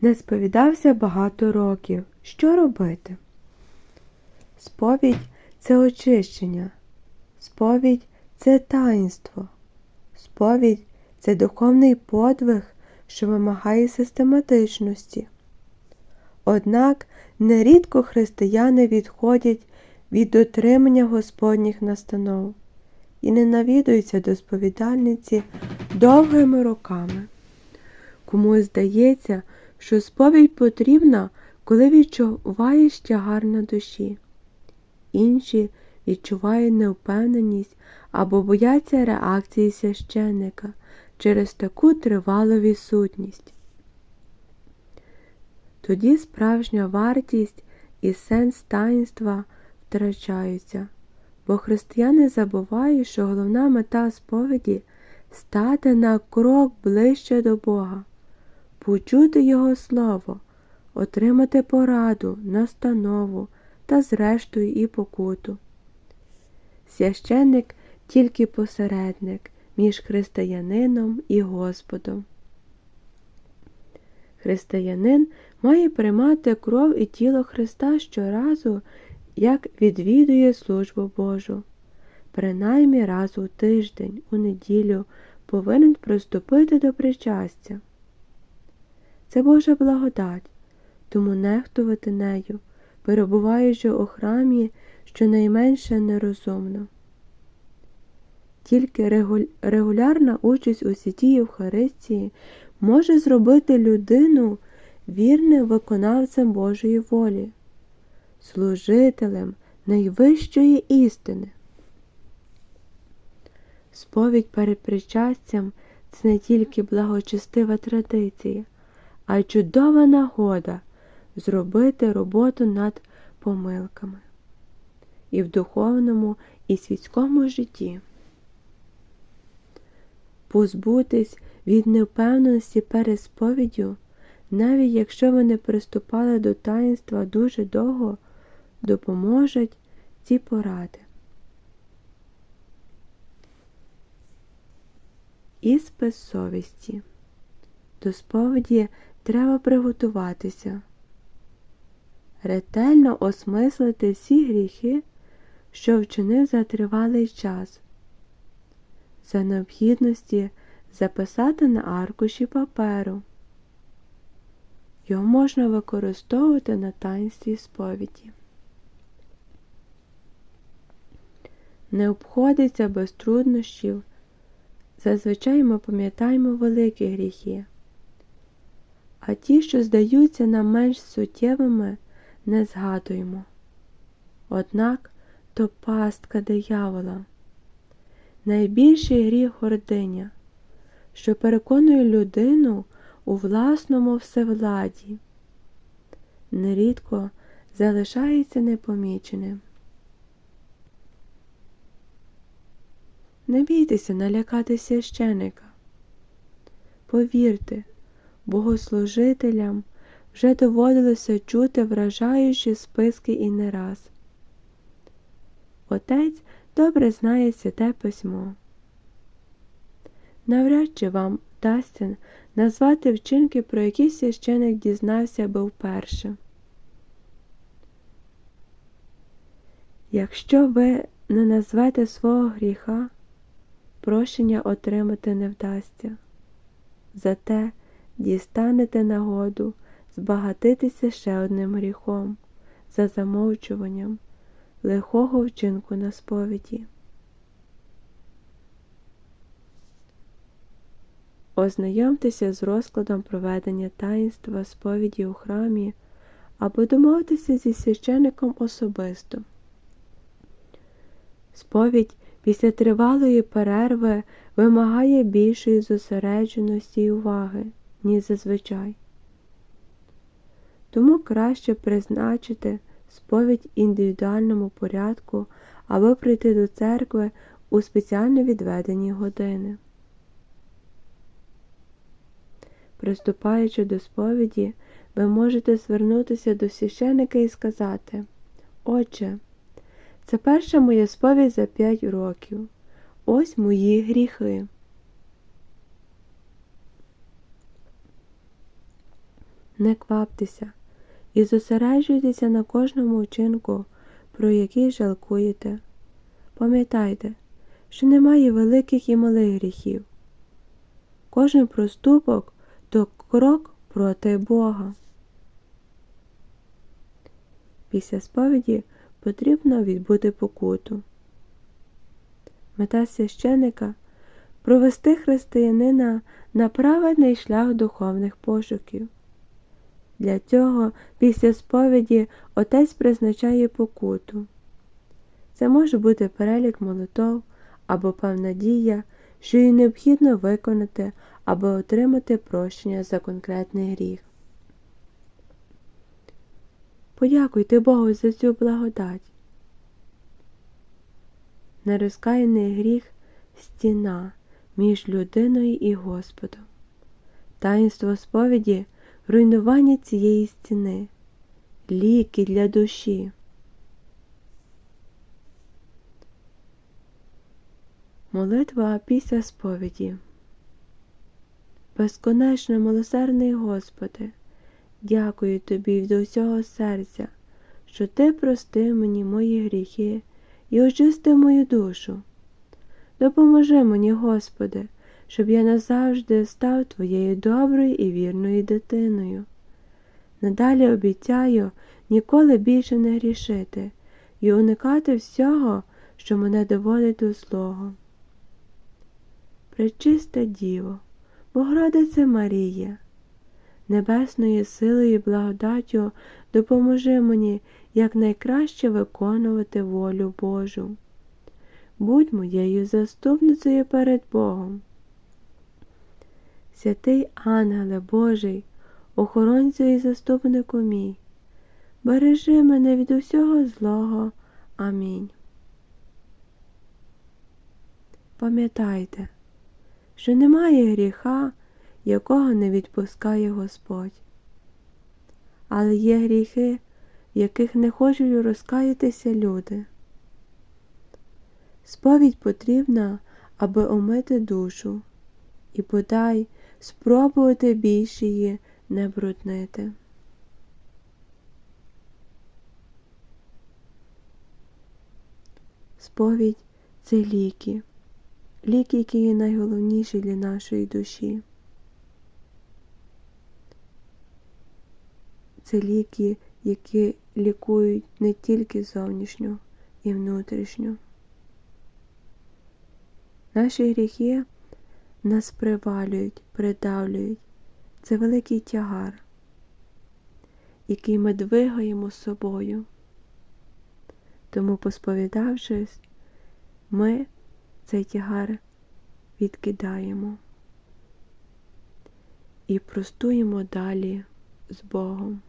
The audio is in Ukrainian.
не сповідався багато років. Що робити? Сповідь це очищення, сповідь це таїнство, сповідь це духовний подвиг, що вимагає систематичності. Однак нерідко християни відходять від дотримання Господніх настанов і не навідуються до сповідальниці довгими роками. Комусь здається, що сповідь потрібна, коли відчуваєш тягар на душі. Інші відчувають невпевненість або бояться реакції священника через таку тривалу відсутність. Тоді справжня вартість і сенс таїнства втрачаються, бо християни забувають, що головна мета сповіді стати на крок ближче до Бога, почути Його Слово, отримати пораду, настанову та, зрештою, і покуту. Священник тільки посередник між християнином і Господом. Християнин має приймати кров і тіло Христа щоразу, як відвідує службу Божу. Принаймні раз у тиждень, у неділю повинен приступити до причастя. Це Божа благодать, тому нехтувати нею, перебуваючи у храмі, щонайменше нерозумно. Тільки регулярна участь у святій Євхаристії може зробити людину вірним виконавцем Божої волі, служителем найвищої істини. Сповідь перед причастям це не тільки благочестива традиція, а й чудова нагода зробити роботу над помилками і в духовному, і світському житті. Позбутись від невпевненості перед сповіддю, навіть якщо ви не приступали до таїнства дуже довго, допоможуть ці поради. Іспис совісті. До сповіді треба приготуватися, ретельно осмислити всі гріхи, що вчинив за тривалий час, за необхідності записати на аркуші паперу. Його можна використовувати на таїнстві сповіді. Не обходиться без труднощів. Зазвичай ми пам'ятаємо великі гріхи, а ті, що здаються нам менш суттєвими, не згадуємо. Однак то пастка диявола, найбільший гріх гординя, що переконує людину у власному всевладі, нерідко залишається непоміченим. Не бійтеся налякати священика. Повірте, богослужителям вже доводилося чути вражаючі списки і не раз. Отець добре знає святе письмо. Навряд чи вам вдасться назвати вчинки, про які священик дізнався би вперше. Якщо ви не назвете свого гріха, прощення отримати не вдасться. Зате дістанете нагоду збагатитися ще одним гріхом за замовчуванням лихого вчинку на сповіді. Ознайомтеся з розкладом проведення таїнства сповіді у храмі або домовтеся зі священником особисто. Сповідь після тривалої перерви вимагає більшої зосередженості й уваги, ніж зазвичай. Тому краще призначити сповідь індивідуальному порядку або прийти до церкви у спеціально відведені години. Приступаючи до сповіді, ви можете звернутися до священика і сказати Отче, це перша моя сповідь за п'ять років. Ось мої гріхи. Не кваптеся і зосереджуйтеся на кожному вчинку, про який жалкуєте. Пам'ятайте, що немає великих і малих гріхів. Кожен проступок то крок проти Бога. Після сповіді потрібно відбути покуту. Мета священика провести християнина на праведний шлях духовних пошуків. Для цього після сповіді отець призначає покуту. Це може бути перелік молитов або певна дія, що їй необхідно виконати аби отримати прощення за конкретний гріх. Подякуйте Богу за цю благодать. Нерозкаяний гріх стіна між людиною і Господом. Таїнство сповіді руйнування цієї стіни, ліки для душі. Молитва після сповіді. Безконечно милосердний Господи, дякую Тобі від усього серця, що Ти простив мені мої гріхи і очистив мою душу. Допоможи мені, Господи, щоб я назавжди став Твоєю доброю і вірною дитиною. Надалі обіцяю ніколи більше не грішити і уникати всього, що мене доводить до злого. Пречиста Діво, Богородице Марія, небесною силою і благодаттю допоможи мені якнайкраще виконувати волю Божу. Будь моєю заступницею перед Богом. Святий ангеле Божий, охоронцю і заступнику мій, бережи мене від усього злого. Амінь. Пам'ятайте, що немає гріха, якого не відпускає Господь. Але є гріхи, в яких не хочуть розкаятися люди. Сповідь потрібна, аби омити душу, і подай спробувати більше її не бруднити. Сповідь це ліки, ліки, які є найголовніші для нашої душі. Це ліки, які лікують не тільки зовнішню і внутрішню. Наші гріхи нас привалюють, придавлюють. Це великий тягар, який ми двигаємо собою. Тому, посповідавшись, ми цей тягар відкидаємо і простуємо далі з Богом.